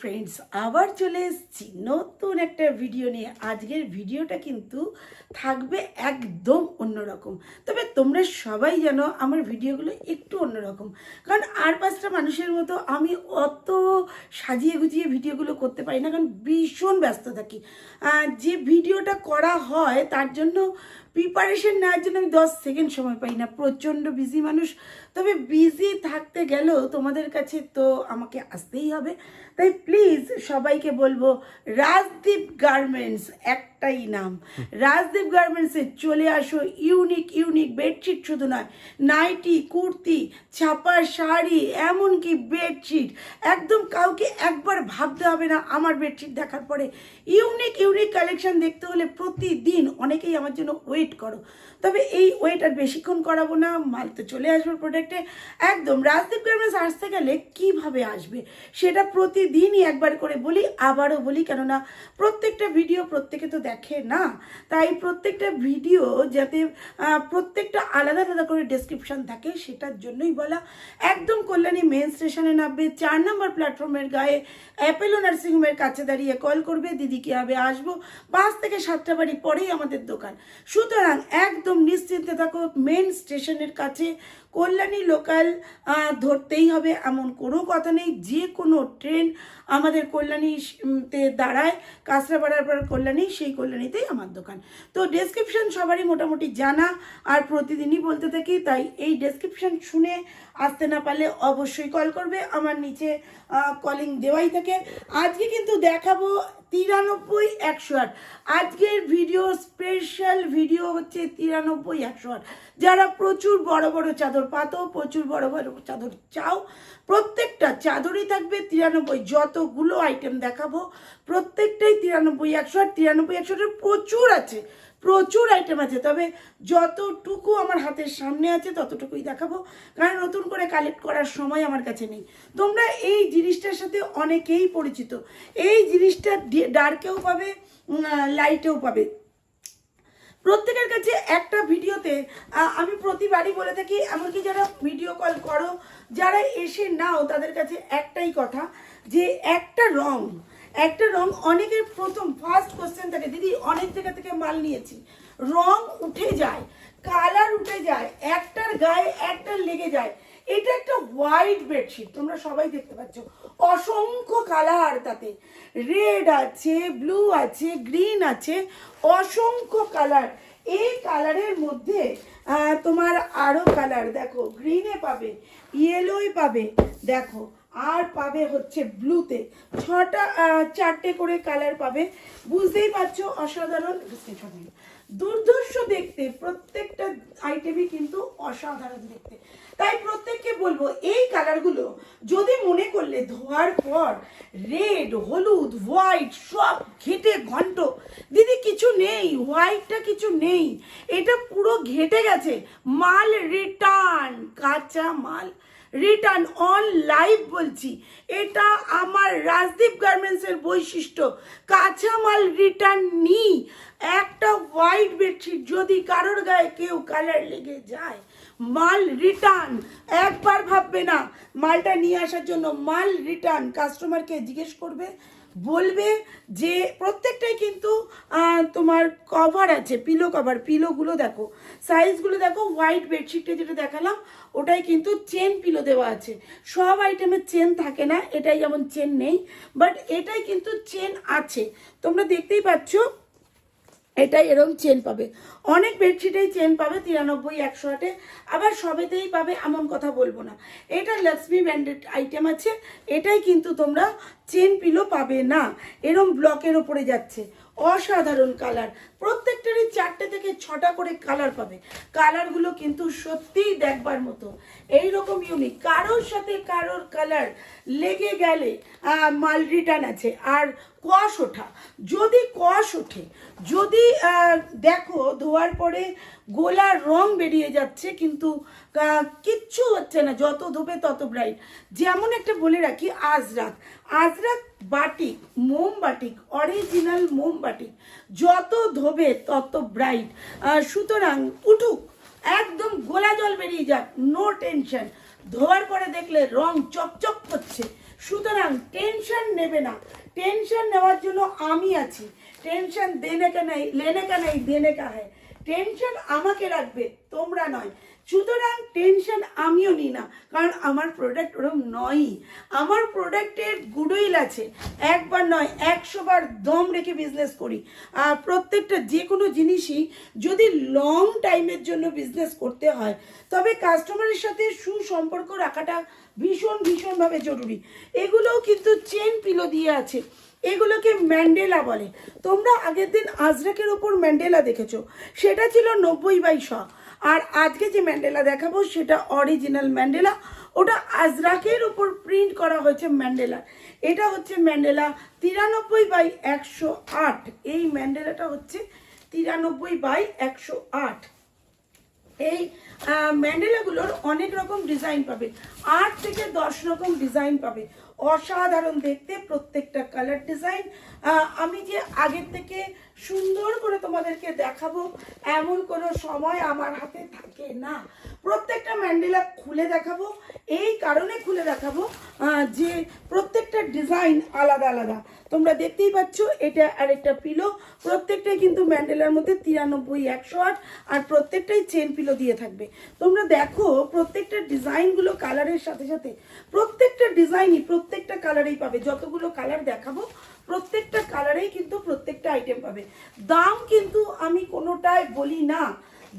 Friends আবার চলে এসেছি। নতুন একটা ভিডিও নিয়ে। আজকের ভিডিওটা কিন্তু থাকবে একদম অন্যরকম। তবে তোমরা সবাই জানো আমার ভিডিওগুলো একটু অন্যরকম। কারণ আর পাঁচটা মানুষের মতো আমি অত সাজিয়ে গুজিয়ে ভিডিওগুলো করতে পারি না। কারণ ভীষণ ব্যস্ত থাকি। যে ভিডিওটা করা হয়, তার জন্য প্রিপারেশন নেওয়ার জন্য আমি দশ সেকেন্ড সময় পাই না। প্রচণ্ড বিজি মানুষ। তবে বিজি থাকতে গেলেও তোমাদের কাছে তো আমাকে আসতেই হবে। তাই প্লিজ সবাইকে বলব রাজদীপ গার্মেন্টস একটাই নাম। রাজদীপ গার্মেন্টসে চলে আসো, ইউনিক ইউনিক বেডশিট শুধু নয়, নাইটি, কুর্তি ছাপা শাড়ি, এমনকি বেডশিট। একদম কাউকে একবার ভাবতে হবে না আমার বেডশিট দেখার পরে। ইউনিক ইউনিক কালেকশন দেখতে হলে প্রতিদিন অনেকেই আমার জন্য ওয়েট করো। তবে এই ওয়েট আর বেশিক্ষণ করাবো না, মাল তো চলে আসবে প্রোডাক্টে। একদম, রাজদীপ গার্মেন্টস আসতে গেলে কীভাবে আসবে? সেটা প্রতিদিনই একবার করে বলি, আবারও বলি, কেননা প্রত্যেকটা ভিডিও প্রত্যেকে তো দেখে না? তাই প্রত্যেকটা ভিডিও যাতে প্রত্যেকটা আলাদা আলাদা করে ডেসক্রিপশন থাকে, সেটার জন্যই বলা। একদম কল্যাণী মেন স্টেশনে নামবে, চার নম্বর প্ল্যাটফর্মের গায়ে অ্যাপেলো নার্সিংহোমের কাছে দাঁড়িয়ে কল করবে, দিদি কীভাবে আসব? পাঁচ থেকে সাতটা বাড়ি পরেই আমাদের দোকান। সুতরাং একদম নিশ্চিন্তে থাকো মেন স্টেশনের কাছে কল্যাণী লোকাল ধরতেই হবে, এমন কোনো কথা নেই। যে কোনো ট্রেন আমাদের কল্যাণীতে দাঁড়ায় কাঁচরাপাড়ার পর কল্যাণী, সেই কল্যাণীতেই আমার দোকান। তো ডেসক্রিপশন সবারই মোটামুটি জানা, আর প্রতিদিনই বলতে থাকি, তাই এই ডেসক্রিপশন শুনে আসতে না পারলে অবশ্যই কল করবে। আমার নিচে কলিং দেওয়াই থাকে। আজকে কিন্তু দেখাবো তিরানব্বই একশো আট। আজকের ভিডিও স্পেশাল ভিডিও হচ্ছে তিরানব্বই একশো আট। যারা প্রচুর বড় বড় চাদর পাতো, প্রচুর বড় বড় চাদর চাও প্রত্যেকটা চাদরই থাকবে, তিরানব্বই যতগুলো আইটেম দেখাবো, প্রত্যেকটাই তিরানব্বই, একশো আট তিরানব্বই, একশো আটের প্রচুর আছে, প্রচুর আইটেম আছে। তবে যতটুকু আমার হাতের সামনে আছে, ততটুকুই দেখাবো, কারণ নতুন করে কালেক্ট করার সময় আমার কাছে নেই। তোমরা এই জিনিসটার সাথে অনেকেই পরিচিত, এই জিনিসটা ডার্কেও পাবে লাইটেও পাবে। প্রত্যেকের কাছে একটা ভিডিওতে আমি প্রতিবারই বলে থাকি, এমনকি যারা ভিডিও কল করো, যারা এসে নাও, তাদের কাছে একটাই কথা, যে একটা রং একটা রং অনেকের প্রথম ফার্স্ট কোশ্চেন থাকে, দিদি, অনেক জায়গা থেকে মাল নিয়েছি। রং উঠে যায় কালার উঠে যায়, একটার গায়ে একটার লেগে যায়। এটা একটা হোয়াইট বেডশিট তোমরা সবাই দেখতে পাচ্ছ। অসংখ্য কালার তাতে। রেড আছে ব্লু আছে গ্রিন আছে, অসংখ্য কালার এই কালারের মধ্যে তোমার আরও কালার দেখো গ্রিনে পাবে ইয়েলোয় পাবে, দেখো, আর পাবে হচ্ছে ব্লুতে ছটা চারটে করে কালার পাবে। বুঝতেই পারছ, অসাধারণ। দুর্ধর্ষ দেখতে, প্রত্যেকটা আইটেমই কিন্তু অসাধারণ দেখতে। তাই প্রত্যেককে বলব, এই কালারগুলো যদি মনে করলে ধোয়ার পর রেড হলুদ হোয়াইট সব ঘেটে ঘন্ট। দিদি, কিছু নেই হোয়াইটটা কিছু নেই। এটা পুরো ঘেটে গেছে। মাল রিটার্ন কাঁচা মাল। রিটার্ন অন লাইভ বলছি। এটা আমার রাজদীপ গার্মেন্টসের বৈশিষ্ট্য। কাঁচামাল রিটার্ন নিই। একটা হোয়াইট বেডশিট যদি কারোর গায়ে কেউ কালার লেগে যায়, মাল রিটার্ন একবার ভাববে না, মালটা নিয়ে আসার জন্য মাল রিটার্ন কাস্টমারকে জিজ্ঞেস করবে বলবে যে প্রত্যেকটাই কিন্তু তোমার কভার আছে পিলো কভার পিলোগুলো দেখো সাইজগুলো দেখো হোয়াইট বেডশিটটা যেটা দেখালাম, ওটাই কিন্তু চেন পিলো দেওয়া আছে। সব আইটেমের চেন থাকে না, এটাই যেমন চেন নেই বাট এটাই কিন্তু চেন আছে। তোমরা দেখতেই পাচ্ছ এটাই এরকম চেন পাবে। অনেক বেডশিটেই চেন পাবে তিরানব্বই, একশো আটে। আবার সবেতেই পাবে, এমন কথা বলব না। এটা লক্ষ্মী ব্র্যান্ডেড আইটেম আছে। এটাই কিন্তু তোমরা চেন পিলো পাবে না। এরম ব্লকের ওপরে যাচ্ছে। অসাধারণ কালার প্রত্যেকটারই চারটে থেকে ছটা করে কালার পাবে। কালারগুলো কিন্তু সত্যিই দেখবার মতো। এই রকম ইউনিক কারোর সাথে কারোর কালার লেগে গেলে মাল রিটার্ন আছে। আর কষ ওঠা। যদি কষ ওঠে, যদি দেখো, ধোয়ার পরে গোলার রং বেরিয়ে যাচ্ছে, কিন্তু কিচ্ছু হচ্ছে না, যত ধোবে তত ব্রাইট যেমন একটা বলে রাখি, আজরাত। আজরাত বাটিক মোম বাটিক অরিজিনাল মোম বাটিক যত ধোবে তত ব্রাইট সুতরাং উঠুক, একদম গোলা জল বেরিয়ে যাক নো টেনশন ধোয়ার পরে দেখলে রং চকচক করছে। সুতরাং টেনশন নেবে না। টেনশন নেওয়ার জন্য আমি আছি। টেনশন দেনে কা লেনে কা নেই দেনে কা হ্যায় টেনশন আমাকে রাখবে, তোমরা নয়। সুতরাং টেনশন আমিও নিই না, কারণ আমার প্রোডাক্ট ওরকম নয়ই। আমার প্রোডাক্টের গুডউইল আছে, একবার নয়, একশো বার দম রেখে বিজনেস করি। আর প্রত্যেকটা যে কোনো জিনিসই যদি লং টাইমের জন্য বিজনেস করতে হয়, তবে কাস্টমারের সাথে সুসম্পর্ক রাখাটা ভীষণ, ভীষণভাবে জরুরি। এগুলোও কিন্তু চেন পিলো দিয়ে আছে। এগুলোকে ম্যান্ডেলা বলে। তোমরা আগের দিন আজরাকের ওপর ম্যান্ডেলা দেখেছ। সেটা ছিল নব্বই বাই শ। আর আজকে যে ম্যান্ডেলা দেখাবো, সেটা অরিজিনাল ম্যান্ডেলা। ওটা আজরাকের উপর প্রিন্ট করা হয়েছে ম্যান্ডেলা। এটা হচ্ছে ম্যান্ডেলা তিরানব্বই বাই একশো আট। এই ম্যান্ডেলাটা হচ্ছে তিরানব্বই বাই একশো আট। এই ম্যান্ডেলাগুলোর অনেক রকম ডিজাইন পাবে। আট থেকে দশ রকম ডিজাইন পাবে। অসাধারণ দেখতে প্রত্যেকটা কালার ডিজাইন আমি যে আগের থেকে সুন্দর করে তোমাদেরকে দেখাবো। এমন কোনো সময় আমার হাতে থাকে না। প্রত্যেকটা ম্যান্ডেলা খুলে দেখাবো। এই কারণে খুলে দেখাবো যে প্রত্যেকটা ডিজাইন আলাদা আলাদা। তোমরা দেখতেই পাচ্ছ, এটা আরেকটা পিলো। প্রত্যেকটাই কিন্তু ম্যান্ডেলার মধ্যে তিরানব্বই, একশো আট, আর প্রত্যেকটাই চেন পিলো দিয়ে থাকবে। তোমরা দেখো, প্রত্যেকটা ডিজাইনগুলো কালারের সাথে সাথে, প্রত্যেকটা ডিজাইনই প্রত্যেকটা কালারেই পাবে। যতগুলো কালার দেখাবো প্রত্যেকটা কালারেই কিন্তু প্রত্যেকটা আইটেম পাবে। দাম কিন্তু আমি কোনোটাই বলি না।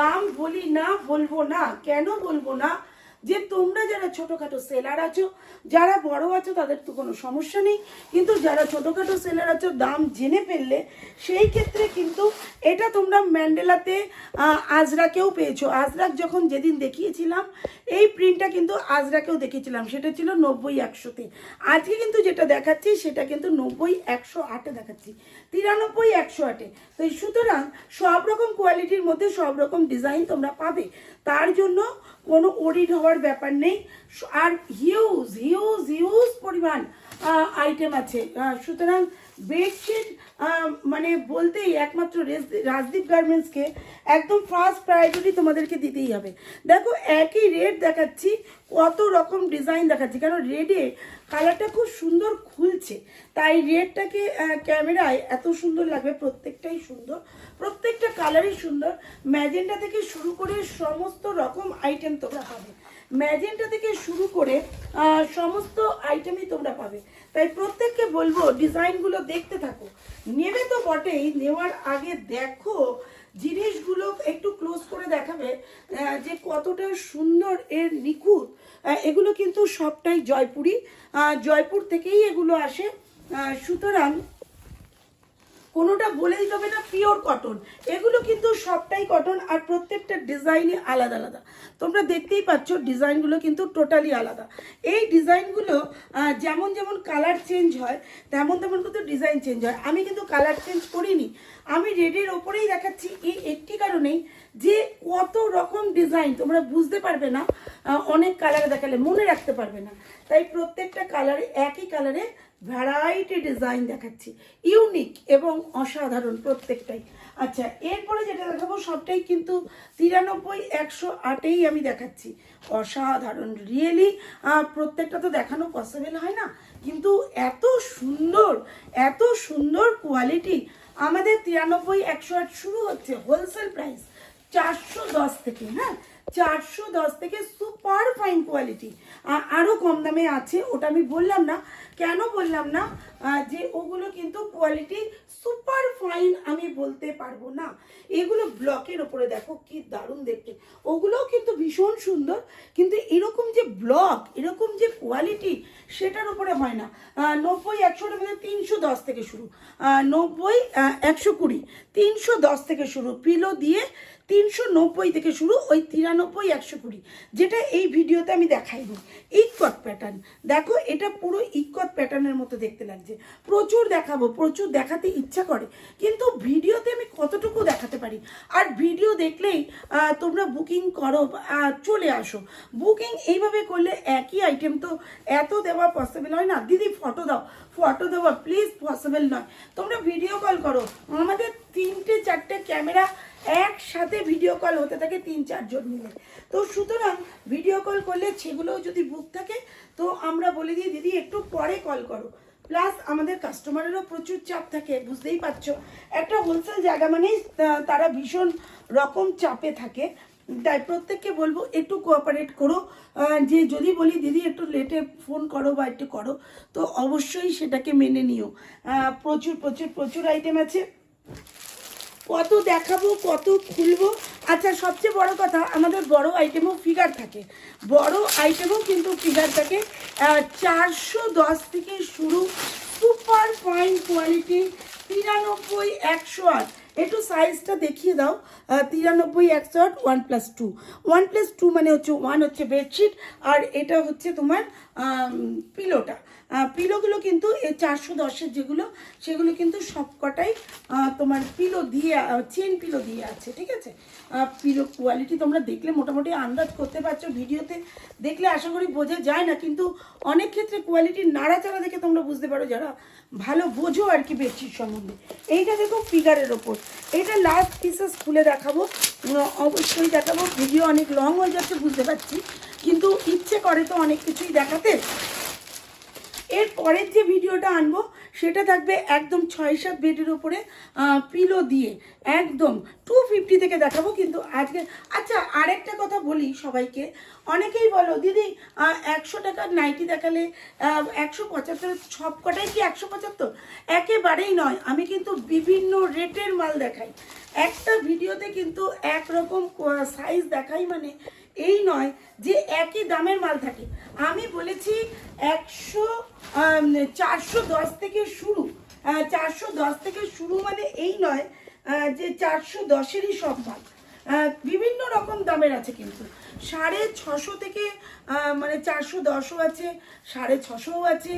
দাম বলি না, বলব না, কেন বলব না? যে তোমরা যারা ছোটোখাটো সেলার আছো, যারা বড় আছো, তাদের তো কোনো সমস্যা নেই। কিন্তু যারা ছোটোখাটো সেলার আছো, দাম জেনে ফেললে সেই ক্ষেত্রে কিন্তু এটা তোমরা ম্যান্ডেলাতে আজরাকেও পেয়েছ। আজরাক যখন যেদিন দেখিয়েছিলাম এই প্রিন্টটা কিন্তু আজরাকেও দেখেছিলাম সেটা ছিল নব্বই একশোতে। আজকে কিন্তু যেটা দেখাচ্ছি, সেটা কিন্তু নব্বই একশো আটে দেখাচ্ছি। তিরানব্বই একশো আটে। তো সুতরাং সব রকম কোয়ালিটির মধ্যে সব রকম ডিজাইন তোমরা পাবে। তার জন্য কোনো অডিট হওয়ার ব্যাপার নেই। আর হিউজ হিউজ হিউজ পরিমাণ আইটেম আছে। সুতরাং বেডশিট মানে বলতেই একমাত্র রাজদীপ গার্মেন্টসকে একদম ফার্স্ট প্রায়োরিটি তোমাদেরকে দিতেই হবে। দেখো, একই রেড দেখাচ্ছি, কত রকম ডিজাইন দেখাচ্ছি। কারণ রেডে কালারটা খুব সুন্দর খুলছে। তাই রেডটাকে ক্যামেরায় এত সুন্দর লাগবে, প্রত্যেকটাই সুন্দর, প্রত্যেকটা কালারই সুন্দর। ম্যাজেন্টা থেকে শুরু করে সমস্ত রকম আইটেম তোমরা পাবে। ম্যাজেন্টা থেকে শুরু করে সমস্ত আইটেমই তোমরা পাবে। তাই প্রত্যেককে বলব, ডিজাইনগুলো দেখতে থাকো। নেবে তো বটেই, নেওয়ার আগে দেখো, জিনিসগুলো একটু ক্লোজ করে দেখাবে যে কতটা সুন্দর এর নিখুঁত। এগুলো কিন্তু সবটাই জয়পুরি। জয়পুর থেকেই এগুলো আসে। সুতরাং কোনোটা বলে দিতে হবে না পিওর কটন এগুলো কিন্তু সবটাই কটন আর প্রত্যেকটা ডিজাইনই আলাদা আলাদা। তোমরা দেখতেই পাচ্ছ ডিজাইনগুলো কিন্তু টোটালি আলাদা। এই ডিজাইনগুলো যেমন যেমন কালার চেঞ্জ হয়, তেমন তেমন কিন্তু ডিজাইন চেঞ্জ হয়। আমি কিন্তু কালার চেঞ্জ করিনি। আমি রেডের ওপরেই দেখাচ্ছি এই একটি কারণেই যে কত রকম ডিজাইন তোমরা বুঝতে পারবে না অনেক কালারে দেখালে, মনে রাখতে পারবে না। তাই প্রত্যেকটা কালারে একই কালারে ভ্যারাইটি ডিজাইন দেখাচ্ছি। ইউনিক এবং অসাধারণ প্রত্যেকটাই। আচ্ছা এরপরে যেটা দেখাবো, সবটাই কিন্তু তিরানব্বই, একশো আটেই আমি দেখাচ্ছি। অসাধারণ রিয়েলি প্রত্যেকটা তো দেখানো পসিবল হয় না। কিন্তু এত সুন্দর এত সুন্দর কোয়ালিটি আমাদের তিরানব্বই, একশো আট শুরু হচ্ছে হোলসেল প্রাইস চারশো দশ থেকে হ্যাঁ? চারশো দশ থেকে সুপার ফাইন কোয়ালিটি। আরও কম দামে আছে, ওটা আমি বললাম না। কেন বললাম না? যে ওগুলো কিন্তু কোয়ালিটি সুপার ফাইন আমি বলতে পারব না। এগুলো ব্লকের ওপরে দেখো, কি দারুণ দেখতে। ওগুলোও কিন্তু ভীষণ সুন্দর, কিন্তু এরকম যে ব্লক, এরকম যে কোয়ালিটি, সেটার উপরে হয় না। নব্বই একশোটার মধ্যে তিনশো দশ থেকে শুরু। নব্বই একশো কুড়ি, তিনশো দশ থেকে শুরু। পিলো দিয়ে তিনশো নব্বই থেকে শুরু, ওই তিরানব্বই, একশো কুড়ি, যেটা এই ভিডিওতে আমি দেখাইনি। ইকট প্যাটার্ন দেখো, এটা পুরো ইকট প্যাটার্নের মতো দেখতে লাগছে। প্রচুর দেখাবো, প্রচুর দেখাতে ইচ্ছা করে, কিন্তু ভিডিওতে আমি কতটুকু দেখাতে পারি? আর ভিডিও দেখলেই তোমরা বুকিং করো চলে আসো। বুকিং এইভাবে করলে একই আইটেম তো এত দেওয়া পসিবল হয় না। দিদি ফটো দাও। ফটো দেওয়া প্লিজ পসিবল নয়। তোমরা ভিডিও কল করো। আমাদের তিনটে, চারটে ক্যামেরা একসাথে ভিডিও কল হতে থাকে তিন চারজন মিলে। তো সুতরাং ভিডিও কল করলে সেগুলো যদি বুক থাকে, তো আমরা বলে দিই, দিদি, একটু পরে কল করো। প্লাস আমাদের কাস্টমারেরও প্রচুর চাপ থাকে, বুঝতেই পারছ? একটা হোলসেল জায়গা মানেই তারা ভীষণ রকম চাপে থাকে। তাই প্রত্যেককে বলব, একটু কোঅপারেট করো। যে যদি বলি, দিদি, একটু লেটে ফোন করো বা একটু করো, তো অবশ্যই সেটাকে মেনে নিও। প্রচুর প্রচুর প্রচুর আইটেম আছে। কত দেখাবো, কত খুলবো। আচ্ছা সবচেয়ে বড় কথা, আমাদের বড় আইটেমও ফিগার থাকে। বড় আইটেমও কিন্তু ফিগার থাকে। চারশো দশ থেকে শুরু সুপার ফাইন কোয়ালিটি তিরানব্বই, একশো আট। একটু সাইজটা দেখিয়ে দাও। তিরানব্বই একশো আট one plus two one plus two মানে হচ্ছে ওয়ান হচ্ছে বেডশিট আর এটা হচ্ছে তোমার পিলোটা পিলোগুলো কিন্তু এই চারশো দশের যেগুলো, সেগুলো কিন্তু সবকটাই তোমার পিলো দিয়ে চেন পিলো দিয়ে আছে, ঠিক আছে? পিলো কোয়ালিটি তোমরা দেখলে, মোটামুটি আন্দাজ করতে পারছ ভিডিওতে। দেখলে আশা করি বোঝা যায় না, কিন্তু অনেক ক্ষেত্রে কোয়ালিটি নাড়াচাড়া দেখে তোমরা বুঝতে পারো যারা ভালো বোঝো আর কি বেডশিট সম্বন্ধে। এইটা দেখো ফিগারের ওপর। এইটা লাস্ট পিসেস খুলে দেখাবো। অবশ্যই দেখাবো। ভিডিও অনেক লং হয়ে যাচ্ছে, বুঝতে পারছি। কিন্তু ইচ্ছে করে তো অনেক কিছুই দেখাতে। এর পরের যে ভিডিওটা আনব সেটা থাকবে একদম ছয় সাত বেডের ওপরে পিলো দিয়ে। একদম টু ফিফটি থেকে দেখাবো কিন্তু আজকে আচ্ছা আরেকটা কথা বলি সবাইকে। অনেকেই বলো, দিদি একশো টাকার নাইটি দেখালে একশো পঁচাত্তর, সব কটাই কি একশো পঁচাত্তর? একেবারেই নয়। আমি কিন্তু বিভিন্ন রেটের মাল দেখাই। একটা ভিডিওতে কিন্তু একরকম সাইজ দেখাই মানে এই নয় যে একই দামের মাল থাকে। আমি বলেছি একশো চারশো দশ থেকে শুরু চারশো দশ থেকে শুরু মানে এই নয় যে চারশো দশেরই সব মাল। বিভিন্ন রকম দামের আছে কিন্তু। সাড়ে ছশো থেকে মানে চারশো দশও আছে, সাড়ে ছশোও আছে,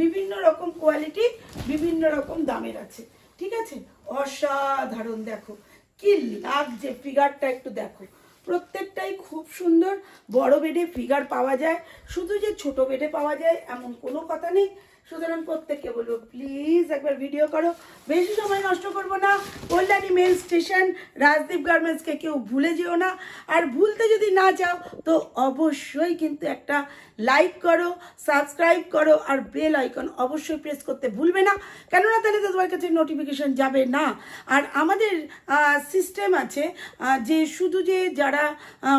বিভিন্ন রকম কোয়ালিটি বিভিন্ন রকম দামের আছে। ঠিক আছে? অসাধারণ, দেখো। কি লাগছে ফিগারটা একটু দেখো। প্রত্যেকটাই খুব সুন্দর। বড় বেডে ফিগার পাওয়া যায়। শুধু যে ছোট বেডে পাওয়া যায়, এমন কোনো কথা নেই। সুতরাং প্রত্যেককে বলব প্লিজ একবার ভিডিও করো। বেশি সময় নষ্ট করব না। কল্যাণী মেন স্টেশন রাজদীপ গার্মেন্টসকে কেউ ভুলে যেও না। আর ভুলতে যদি না চাও, তো অবশ্যই কিন্তু একটা লাইক করো সাবস্ক্রাইব করো, আর বেল আইকন অবশ্যই প্রেস করতে ভুলবে না। কেননা তাহলে তো তোমার কাছে নোটিফিকেশন যাবে না। আর আমাদের সিস্টেম আছে যে শুধু যে যারা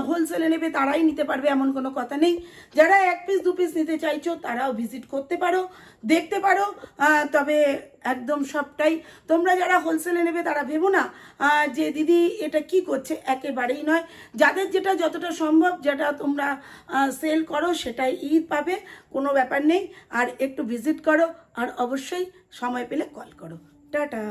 হোলসেলে নেবে তারাই নিতে পারবে, এমন কোনো কথা নেই। যারা এক পিস দু পিস নিতে চাইছো, তারাও ভিজিট করতে পারো। দেখতে পারো তবে একদম সবটাই। তোমরা যারা হোলসেলে নেবে তারা ভেবো না যে দিদি এটা কি করছে, একেবারেই নয়। যাদের যেটা যতটা সম্ভব, যেটা তোমরা সেল করো, সেটাই ঈদ পাবে, কোনো ব্যাপার নেই। আর একটু ভিজিট করো, আর অবশ্যই সময় পেলে কল করো। টাটা।